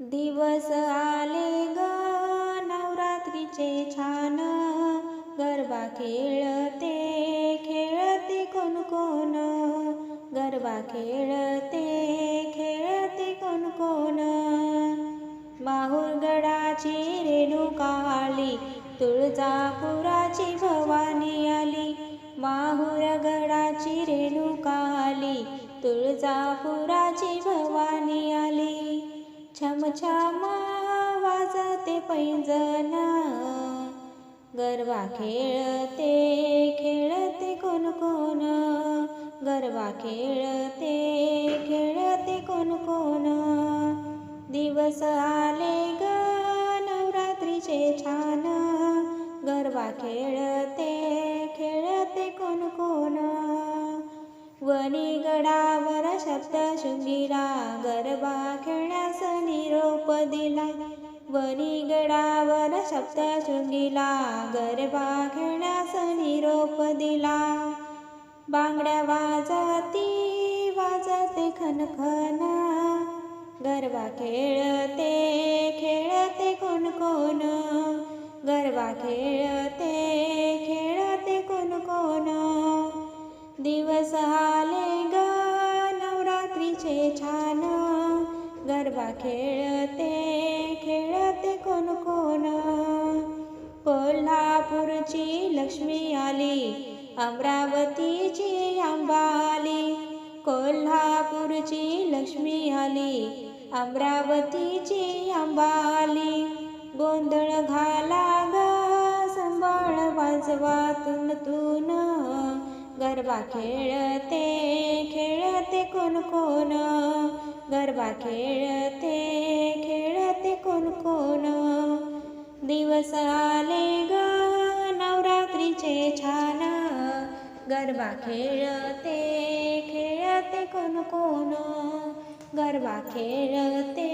दिवस आले ग नवरात्रीचे छान. गरबा खेळते खेळते कोण कोण. गरबा खेळते खेळते कोण कोण. माहुरगडाची रेणुका आली तुळजापुराची भवानी आली. माहुरगडाची रेणुका आली तुळजापुराची भवानी आली. छम छम वाजते पैंजण. गरबा खेळते खेळते कोण कोण. गरबा खेळते खेळते कोण कोण. दिवस आले ग नवरात्रीचे छान. गरबा खेळते वनी गडावर सप्तशृंगीला गरबा खेळण्यास निरोप दिला. वनी गडावर सप्तशृंगीला गरबा खेळण्यास निरोप दिला. बांगड्या वाजती वाजते खनखन. गरबा खेळते खेळते कोण कोण. गरबा खेळते नवरात्रीचे छान. गरबा खेळते खेळते कोण कोण. कोल्हापूरची लक्ष्मी आली अमरावतीची आंबा आली. कोल्हापूरची लक्ष्मी आली अमरावतीची आंबा आली. गोंधळ घाला ग संभाळ वाजवा तुन तून. गरबा खेळते खेळते कोण कोण? गरबा खेळते खेळते कोण कोण? दिवस आले ग नवरात्रीचे छान. गरबा खेळते खेळते कोण कोण? गरबा खेळते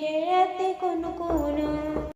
खेळते कोण कोण